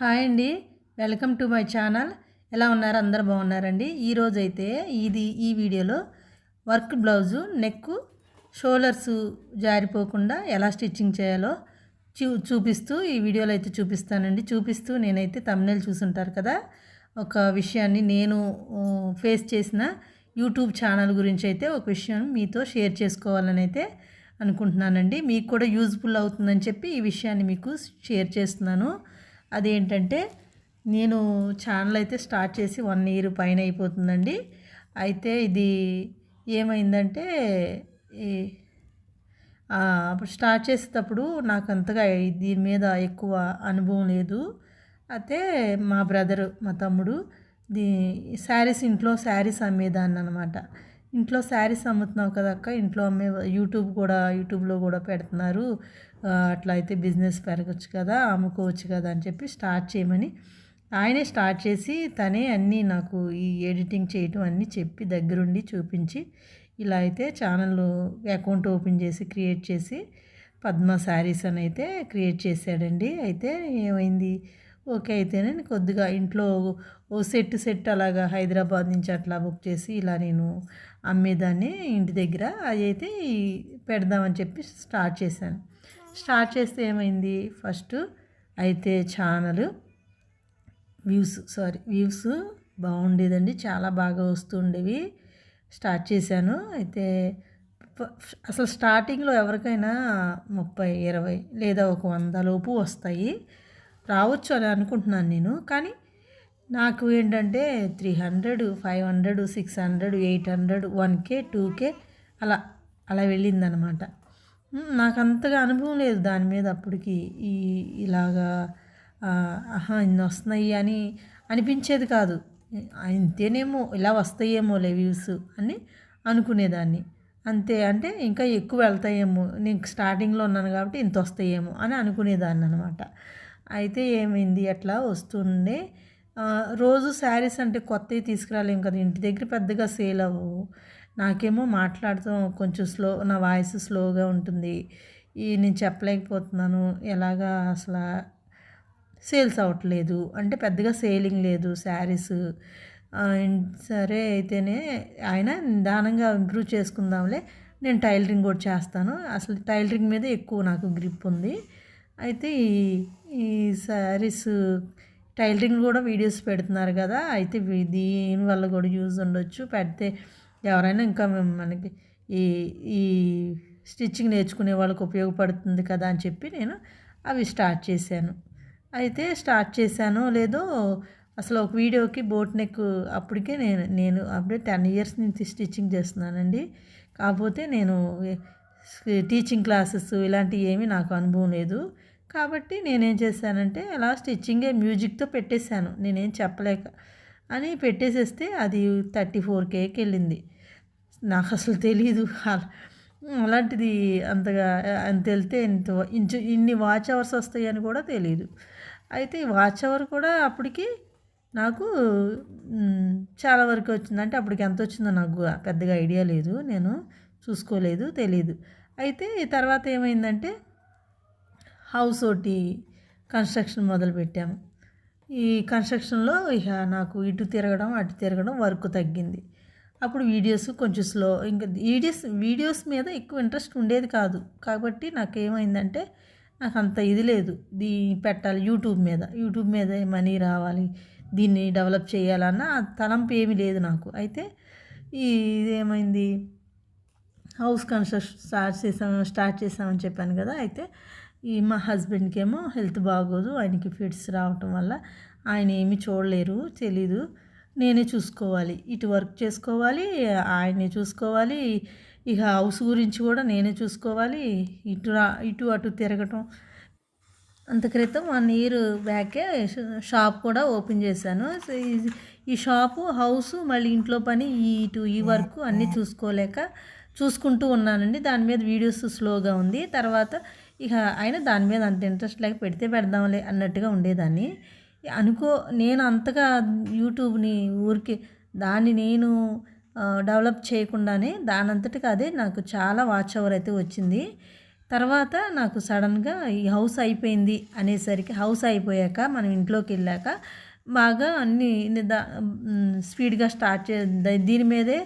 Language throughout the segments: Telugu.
హాయ్ అండి. Welcome to my channel. ఎలా ఉన్నారు? అందరు బాగున్నారండి. ఈరోజు అయితే ఇది ఈ వీడియోలో వర్క్ బ్లౌజు నెక్ షోల్డర్స్ జారిపోకుండా ఎలా స్టిచ్చింగ్ చేయాలో చూ చూపిస్తూ ఈ వీడియోలో అయితే చూపిస్తానండి. చూపిస్తూ నేనైతే తమ్నేలు చూసుంటారు కదా. ఒక విషయాన్ని నేను ఫేస్ చేసిన యూట్యూబ్ ఛానల్ గురించి అయితే ఒక విషయం మీతో షేర్ చేసుకోవాలని అయితే అనుకుంటున్నానండి. మీకు కూడా యూజ్ఫుల్ అవుతుందని చెప్పి ఈ విషయాన్ని మీకు షేర్ చేస్తున్నాను. అదేంటంటే నేను ఛానల్ అయితే స్టార్ట్ చేసి వన్ ఇయర్ పైన అయిపోతుందండి. అయితే ఇది ఏమైందంటే ఈ అప్పుడు స్టార్ట్ చేసేటప్పుడు నాకు అంతగా దీని మీద ఎక్కువ అనుభవం లేదు. అయితే మా బ్రదరు మా తమ్ముడు దీ శారీస్ ఇంట్లో శారీస్ అమ్మేదాన్ని అనమాట ఇంట్లో శారీస్ అమ్ముతున్నావు కదా అక్క ఇంట్లో అమ్మే యూట్యూబ్ కూడా యూట్యూబ్లో కూడా పెడుతున్నారు. అట్లా అయితే బిజినెస్ పెరగచ్చు కదా అమ్ముకోవచ్చు కదా అని చెప్పి స్టార్ట్ చేయమని ఆయనే స్టార్ట్ చేసి తనే అన్నీ నాకు ఈ ఎడిటింగ్ చేయటం అన్నీ చెప్పి దగ్గరుండి చూపించి ఇలా అయితే ఛానల్ అకౌంట్ ఓపెన్ చేసి క్రియేట్ చేసి పద్మ శారీస్ అని అయితే క్రియేట్ చేశాడండి. అయితే ఏమైంది? ఓకే అయితేనే కొద్దిగా ఇంట్లో ఓ సెట్ సెట్ అలాగా హైదరాబాద్ నుంచి అట్లా బుక్ చేసి ఇలా నేను అమ్మేదాన్ని ఇంటి దగ్గర. అది అయితే పెడదామని చెప్పి స్టార్ట్ చేశాను. స్టార్ట్ చేస్తే ఏమైంది? ఫస్ట్ అయితే ఛానల్ వ్యూస్ సారీ వ్యూస్ బాగుండేదండి. చాలా బాగా వస్తుండేవి స్టార్ట్ చేశాను. అయితే అసలు స్టార్టింగ్లో ఎవరికైనా ముప్పై ఇరవై లేదా ఒక వంద లోపు వస్తాయి. రావచ్చు అని అనుకుంటున్నాను నేను. కానీ నాకు ఏంటంటే three hundred five hundred six hundred eight hundred one K two K అలా అలా వెళ్ళిందనమాట. నాకు అంతగా అనుభవం లేదు దాని మీద అప్పటికి ఈ ఇలాగా ఆహా ఇన్ని వస్తున్నాయి అని అనిపించేది కాదు. ఇంతేనేమో ఇలా వస్తాయేమో వ్యూస్ అని అనుకునేదాన్ని. అంతే అంటే ఇంకా ఎక్కువ వెళ్తాయేమో నేను స్టార్టింగ్లో ఉన్నాను కాబట్టి ఇంత వస్తాయేమో అని అనుకునేదాన్ని అనమాట అయితే ఏమైంది అట్లా వస్తుండే. రోజు శారీస్ అంటే కొత్తవి తీసుకురాలేము కదా ఇంటి దగ్గర పెద్దగా సేల్ అవ్వవు. నాకేమో మాట్లాడటం కొంచెం స్లో నా వాయిస్ స్లోగా ఉంటుంది. ఈ నేను చెప్పలేకపోతున్నాను. ఎలాగా అసలు సేల్స్ అవ్వట్లేదు అంటే పెద్దగా సేలింగ్ లేదు శారీస్. సరే అయితేనే ఆయన నిదానంగా ఇంప్రూవ్ చేసుకుందాంలే. నేను టైలరింగ్ కూడా చేస్తాను. అసలు టైలరింగ్ మీద ఎక్కువ నాకు గ్రిప్ ఉంది. అయితే ఈ ఈ శారీస్ టైలరింగ్ కూడా వీడియోస్ పెడుతున్నారు కదా. అయితే దీనివల్ల కూడా యూజ్ ఉండొచ్చు. పెడితే ఎవరైనా ఇంకా మనకి ఈ ఈ స్టిచ్చింగ్ నేర్చుకునే వాళ్ళకి ఉపయోగపడుతుంది కదా అని చెప్పి నేను అవి స్టార్ట్ చేశాను. అయితే స్టార్ట్ చేశానో లేదో అసలు ఒక వీడియోకి బోట్ నెక్ అప్పటికే నేను నేను అప్పుడే టెన్ ఇయర్స్ నుంచి స్టిచ్చింగ్ చేస్తున్నానండి. కాకపోతే నేను టీచింగ్ క్లాసెస్ ఇలాంటివి ఏమీ నాకు అనుభవం లేదు. కాబట్టి నేనేం చేశానంటే అలా స్టిచ్చింగే మ్యూజిక్తో పెట్టేశాను. నేనేం చెప్పలేక అని పెట్టేసేస్తే అది థర్టీ ఫోర్ కేకి వెళ్ళింది. నాకు అసలు తెలీదు అలాంటిది అంతగా అంత వెళ్తే ఇంత ఇంచు ఇన్ని వాచ్ అవర్స్ వస్తాయని కూడా తెలియదు అయితే వాచ్ అవర్ కూడా అప్పటికి నాకు చాలా వరకు వచ్చింది. అంటే అప్పటికి ఎంత వచ్చిందో నాకు పెద్దగా ఐడియా లేదు. నేను చూసుకోలేదు తెలీదు. అయితే తర్వాత ఏమైందంటే హౌస్ ఒకటి కన్స్ట్రక్షన్ మొదలుపెట్టాము. ఈ కన్స్ట్రక్షన్లో ఇక నాకు ఇటు తిరగడం అటు తిరగడం వర్క్ తగ్గింది. అప్పుడు వీడియోస్ కొంచెం స్లో ఇంకా వీడియోస్ వీడియోస్ మీద ఎక్కువ ఇంట్రెస్ట్ ఉండేది కాదు. కాబట్టి నాకు ఏమైందంటే నాకు అంత ఇది లేదు. దీ పెట్టాలి యూట్యూబ్ మీద. యూట్యూబ్ మీద మనీ రావాలి దీన్ని డెవలప్ చేయాలన్న తలంపు ఏమీ లేదు నాకు. అయితే ఈ ఇదేమైంది? హౌస్ కన్స్ట్రక్షన్ స్టార్ట్ చేసాము స్టార్ట్ చేసామని చెప్పాను కదా. అయితే ఈ మా హస్బెండ్కి ఏమో హెల్త్ బాగోదు ఆయనకి ఫిట్స్ రావటం వల్ల ఆయన ఏమి చూడలేరు తెలీదు. నేనే చూసుకోవాలి ఇటు వర్క్ చేసుకోవాలి ఆయనే చూసుకోవాలి ఇక హౌస్ గురించి కూడా నేనే చూసుకోవాలి ఇటు రా ఇటు అటు తిరగటం. అంత క్రితం వన్ ఇయర్ బ్యాకే షాప్ కూడా ఓపెన్ చేశాను. ఈ షాపు హౌస్ మళ్ళీ ఇంట్లో పని ఈ ఇటు ఈ వర్క్ అన్నీ చూసుకోలేక చూసుకుంటూ ఉన్నానండి. దాని మీద వీడియోస్ స్లోగా ఉంది. తర్వాత ఇక అయినా దాని మీద అంత ఇంట్రెస్ట్ లేక పెడితే పెడదాంలే అన్నట్టుగా ఉండేదాన్ని. అనుకో నేను అంతగా యూట్యూబ్ని ఊరికి దాన్ని నేను డెవలప్ చేయకుండానే దానంతటికి అదే నాకు చాలా వాచ్ అవర్ అయితే వచ్చింది. తర్వాత నాకు సడన్గా ఈ హౌస్ అయిపోయింది అనేసరికి హౌస్ అయిపోయాక మనం ఇంట్లోకి వెళ్ళాక బాగా అన్నీ స్పీడ్గా స్టార్ట్ చే దీని మీదే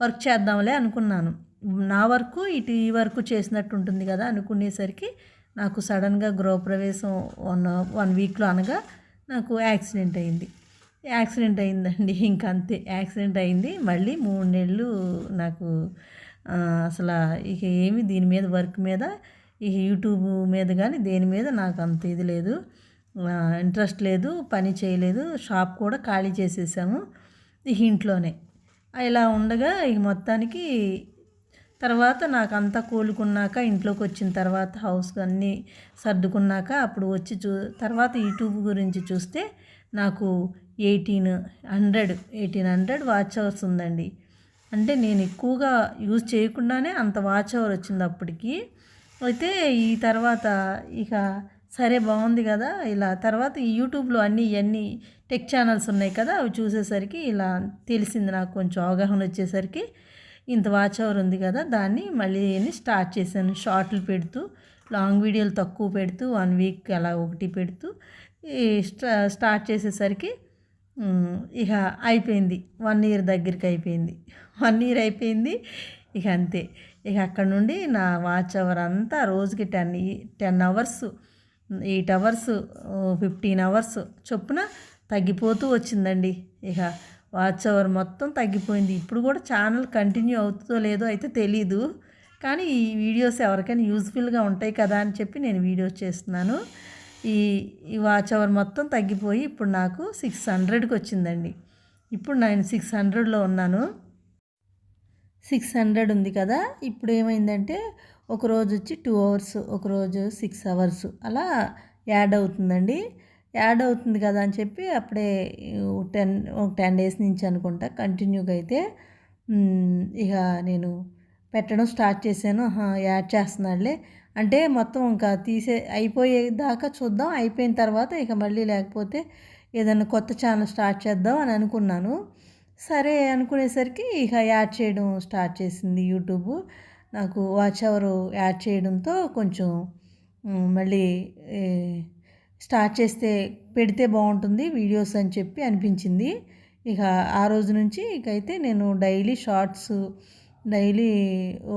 వర్క్ చేద్దాంలే అనుకున్నాను. నా వరకు ఇటు ఈ వరకు చేసినట్టు ఉంటుంది కదా అనుకునేసరికి నాకు సడన్గా గృహప్రవేశం వన్ వన్ వీక్లో అనగా నాకు యాక్సిడెంట్ అయింది. యాక్సిడెంట్ అయిందండి ఇంక అంతే. యాక్సిడెంట్ అయింది. మళ్ళీ మూడు నెలలు నాకు అసలు ఇక ఏమి దీని మీద వర్క్ మీద ఇక యూట్యూబ్ మీద కానీ దేని మీద నాకు అంత ఇది లేదు. ఇంట్రెస్ట్ లేదు పని చేయలేదు. షాప్ కూడా ఖాళీ చేసేసాము. ఇక ఇంట్లోనే. ఇలా ఉండగా ఇక మొత్తానికి తర్వాత నాకు అంతా కోలుకున్నాక ఇంట్లోకి వచ్చిన తర్వాత హౌస్ అన్నీ సర్దుకున్నాక అప్పుడు వచ్చి చూ తర్వాత యూట్యూబ్ గురించి చూస్తే నాకు eighteen hundred eighteen hundred watch hours ఉందండి. అంటే నేను ఎక్కువగా యూజ్ చేయకుండానే అంత వాచ్ అవర్ వచ్చింది అప్పటికి. అయితే ఈ తర్వాత ఇక సరే బాగుంది కదా ఇలా తర్వాత ఈ యూట్యూబ్లో అన్నీ ఇవన్నీ టెక్ ఛానల్స్ ఉన్నాయి కదా అవి చూసేసరికి ఇలా తెలిసింది నాకు కొంచెం అవగాహన వచ్చేసరికి ఇంత వాచ్ అవర్ ఉంది కదా దాన్ని మళ్ళీ స్టార్ట్ చేశాను. షార్ట్లు పెడుతూ లాంగ్ వీడియోలు తక్కువ పెడుతూ వన్ వీక్ అలా ఒకటి పెడుతూ స్టార్ట్ చేసేసరికి ఇక అయిపోయింది. వన్ ఇయర్ దగ్గరికి అయిపోయింది. వన్ ఇయర్ అయిపోయింది ఇక అంతే. ఇక అక్కడ నుండి నా వాచ్ అవర్ అంతా రోజుకి ten ten hours eight hours fifteen hours చొప్పున తగ్గిపోతూ వచ్చిందండి ఇక వాచ్ అవర్ మొత్తం తగ్గిపోయింది. ఇప్పుడు కూడా ఛానల్ కంటిన్యూ అవుతుందో లేదో అయితే తెలీదు. కానీ ఈ వీడియోస్ ఎవరికైనా యూజ్ఫుల్గా ఉంటాయి కదా అని చెప్పి నేను వీడియోస్ చేస్తున్నాను. ఈ ఈ వాచ్ అవర్ మొత్తం తగ్గిపోయి ఇప్పుడు నాకు సిక్స్ హండ్రెడ్కి వచ్చిందండి. ఇప్పుడు నేను సిక్స్ హండ్రెడ్లో ఉన్నాను. సిక్స్ హండ్రెడ్ ఉంది కదా ఇప్పుడు ఏమైందంటే ఒకరోజు వచ్చి టూ అవర్స్ ఒకరోజు సిక్స్ అవర్స్ అలా యాడ్ అవుతుందండి. యాడ్ అవుతుంది కదా అని చెప్పి అప్పుడే టెన్ ఒక టెన్ డేస్ నుంచి అనుకుంటా కంటిన్యూగా అయితే ఇక నేను పెట్టడం స్టార్ట్ చేశాను. యాడ్ చేస్తున్నాడులే. అంటే మొత్తం ఇంకా తీసే అయిపోయేదాకా చూద్దాం. అయిపోయిన తర్వాత ఇక మళ్ళీ లేకపోతే ఏదైనా కొత్త ఛానల్ స్టార్ట్ చేద్దాం అని అనుకున్నాను. సరే అనుకునేసరికి ఇక యాడ్ చేయడం స్టార్ట్ చేసింది యూట్యూబ్. నాకు వాచ్ అవర్ యాడ్ చేయడంతో కొంచెం మళ్ళీ స్టార్ట్ చేస్తే పెడితే బాగుంటుంది వీడియోస్ అని చెప్పి అనిపించింది. ఇక ఆ రోజు నుంచి ఇకైతే నేను daily shorts daily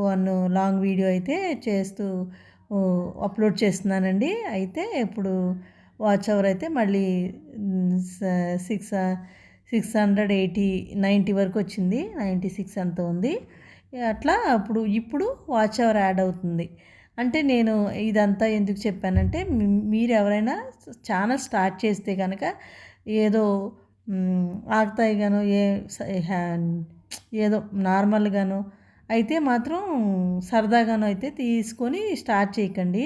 one long video అయితే చేస్తూ అప్లోడ్ చేస్తున్నానండి. అయితే ఇప్పుడు వాచ్ అవర్ అయితే మళ్ళీ six six hundred eighty ninety వరకు వచ్చింది. నైంటీ సిక్స్ అంత ఉంది. అట్లా అప్పుడు ఇప్పుడు వాచ్ అవర్ యాడ్ అవుతుంది. అంటే నేను ఇదంతా ఎందుకు చెప్పానంటే మీరు ఎవరైనా ఛానల్ స్టార్ట్ చేస్తే కనుక ఏదో ఆగుతాయి గాను ఏ ఏదో నార్మల్గాను అయితే మాత్రం సరదాగాను అయితే తీసుకొని స్టార్ట్ చేయకండి.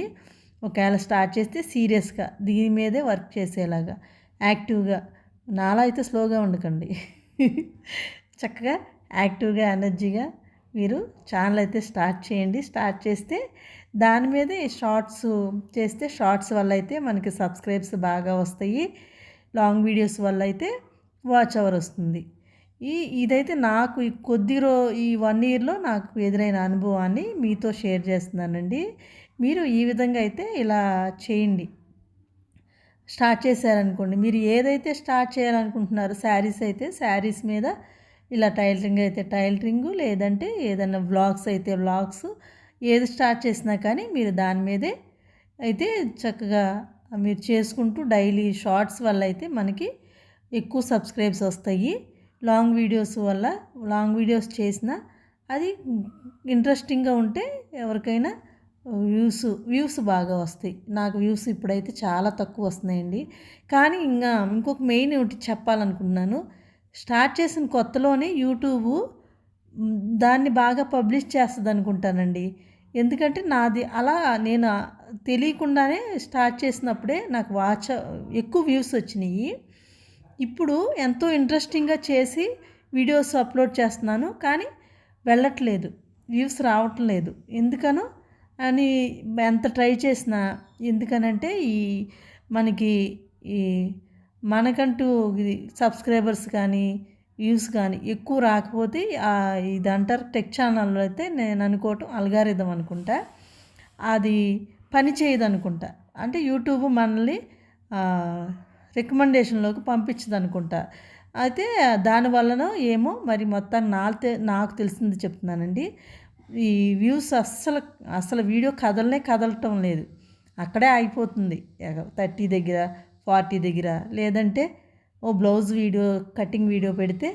ఒకవేళ స్టార్ట్ చేస్తే సీరియస్గా దీని మీదే వర్క్ చేసేలాగా యాక్టివ్గా నాలా అయితే స్లోగా ఉండకండి. చక్కగా యాక్టివ్గా ఎనర్జీగా మీరు ఛానల్ అయితే స్టార్ట్ చేయండి. స్టార్ట్ చేస్తే దాని మీదే షార్ట్స్ చేస్తే షార్ట్స్ వల్ల అయితే మనకి సబ్స్క్రైబ్స్ బాగా వస్తాయి. లాంగ్ వీడియోస్ వల్ల అయితే వాచ్ అవర్ వస్తుంది. ఈ ఇదైతే నాకు ఈ కొద్ది రో ఈ వన్ ఇయర్లో నాకు ఎదురైన అనుభవాన్ని మీతో షేర్ చేస్తున్నానండి. మీరు ఈ విధంగా అయితే ఇలా చేయండి. స్టార్ట్ చేశారనుకోండి. మీరు ఏదైతే స్టార్ట్ చేయాలనుకుంటున్నారో శారీస్ అయితే శారీస్ మీద ఇలా టైలరింగ్ అయితే టైలరింగు లేదంటే ఏదైనా వ్లాగ్స్ అయితే వ్లాగ్స్. ఏది స్టార్ట్ చేసినా కానీ మీరు దాని మీదే అయితే చక్కగా మీరు చేసుకుంటూ డైలీ షార్ట్స్ వల్ల అయితే మనకి ఎక్కువ సబ్స్క్రైబ్స్ వస్తాయి. లాంగ్ వీడియోస్ వల్ల లాంగ్ వీడియోస్ చేసిన అది ఇంట్రెస్టింగ్గా ఉంటే ఎవరికైనా వ్యూస్ వ్యూస్ బాగా వస్తాయి. నాకు వ్యూస్ ఇప్పుడైతే చాలా తక్కువ వస్తున్నాయండి. కానీ ఇంకా ఇంకొక మెయిన్ ఒకటి చెప్పాలనుకున్నాను స్టార్ట్ చేసిన కొత్తలోనే యూట్యూబ్ దాన్ని బాగా పబ్లిష్ చేస్తుంది అనుకుంటానండి. ఎందుకంటే నాది అలా నేను తెలియకుండానే స్టార్ట్ చేసినప్పుడే నాకు వాచ్ ఎక్కువ వ్యూస్ వచ్చినాయి. ఇప్పుడు ఎంతో ఇంట్రెస్టింగ్గా చేసి వీడియోస్ అప్లోడ్ చేస్తున్నాను కానీ వెళ్ళట్లేదు. వ్యూస్ రావటం లేదు. ఎందుకనో? అని ఎంత ట్రై చేసినా ఎందుకనంటే ఈ మనకి ఈ మనకంటూ ఇది సబ్స్క్రైబర్స్ కానీ వ్యూస్ కానీ ఎక్కువ రాకపోతే ఇది అంటారు టెక్ ఛానల్లో అయితే నేను అనుకోవటం అల్గారిథం అనుకుంటా. అది పని చేయదు అనుకుంటా అంటే యూట్యూబ్ మనల్ని రికమెండేషన్లోకి పంపించదు అనుకుంటా అయితే దాని ఏమో మరి మొత్తం నాకు నాకు తెలిసింది చెప్తున్నానండి. ఈ వ్యూస్ అస్సలు అసలు వీడియో కదలనే కదలటం లేదు. అక్కడే ఆగిపోతుంది థర్టీ దగ్గర ఫార్టీ దగ్గర. లేదంటే ఓ బ్లౌజ్ వీడియో కటింగ్ వీడియో పెడితే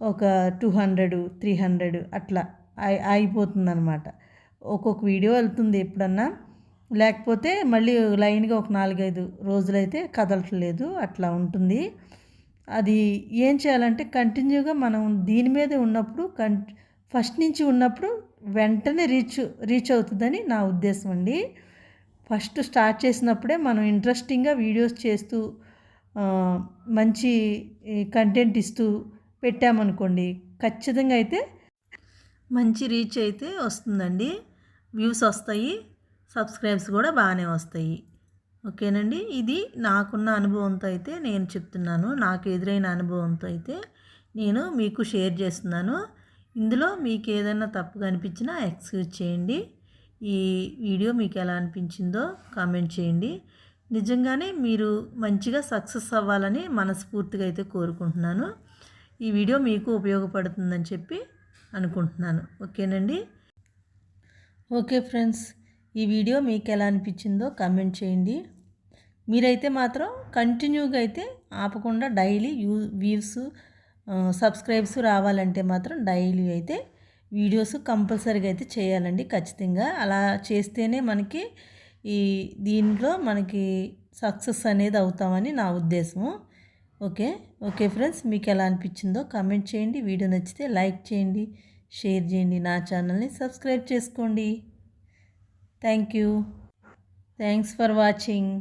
ఒక టూ హండ్రెడ్ త్రీ హండ్రెడ్ అట్లా అయిపోతుంది అనమాట ఒక్కొక్క వీడియో వెళ్తుంది ఎప్పుడన్నా. లేకపోతే మళ్ళీ లైన్గా ఒక నాలుగైదు రోజులైతే కదలట్లేదు అట్లా ఉంటుంది. అది ఏం చేయాలంటే కంటిన్యూగా మనం దీని మీదే ఉన్నప్పుడు కం ఫస్ట్ నుంచి ఉన్నప్పుడు వెంటనే రీచ్ రీచ్ అవుతుందని నా ఉద్దేశం అండి. ఫస్ట్ స్టార్ట్ చేసినప్పుడే మనం ఇంట్రెస్టింగ్గా వీడియోస్ చేస్తూ మంచి కంటెంట్ ఇస్తూ పెట్టామనుకోండి ఖచ్చితంగా అయితే మంచి రీచ్ అయితే వస్తుందండి. వ్యూస్ వస్తాయి సబ్స్క్రైబ్స్ కూడా బాగానే వస్తాయి. ఓకేనండి? ఇది నాకున్న అనుభవంతో అయితే నేను చెప్తున్నాను. నాకు ఎదురైన అనుభవంతో అయితే నేను మీకు షేర్ చేస్తున్నాను. ఇందులో మీకు ఏదైనా తప్పుగా అనిపించినా ఎక్స్క్యూజ్ చేయండి. ఈ వీడియో మీకు ఎలా అనిపించిందో కామెంట్ చేయండి. నిజంగానే మీరు మంచిగా సక్సెస్ అవ్వాలని మనస్ఫూర్తిగా అయితే కోరుకుంటున్నాను. ఈ వీడియో మీకు ఉపయోగపడుతుందని చెప్పి అనుకుంటున్నాను. ఓకేనండి? ఓకే ఫ్రెండ్స్ ఈ వీడియో మీకు ఎలా అనిపించిందో కామెంట్ చేయండి. మీరైతే మాత్రం కంటిన్యూగా అయితే ఆపకుండా డైలీ యూ వ్యూస్ సబ్స్క్రైబ్స్ రావాలంటే మాత్రం డైలీ అయితే వీడియోస్ కంపల్సరీగా అయితే చేయాలండి ఖచ్చితంగా. అలా చేస్తేనే మనకి ఈ దీంట్లో మనకి సక్సెస్ అనేది అవుతామని నా ఉద్దేశము. ఓకే? ఓకే ఫ్రెండ్స్ మీకు ఎలా అనిపించిందో కామెంట్ చేయండి. వీడియో నచ్చితే లైక్ చేయండి షేర్ చేయండి. నా ఛానల్ని సబ్స్క్రైబ్ చేసుకోండి. Thank you. Thanks for watching.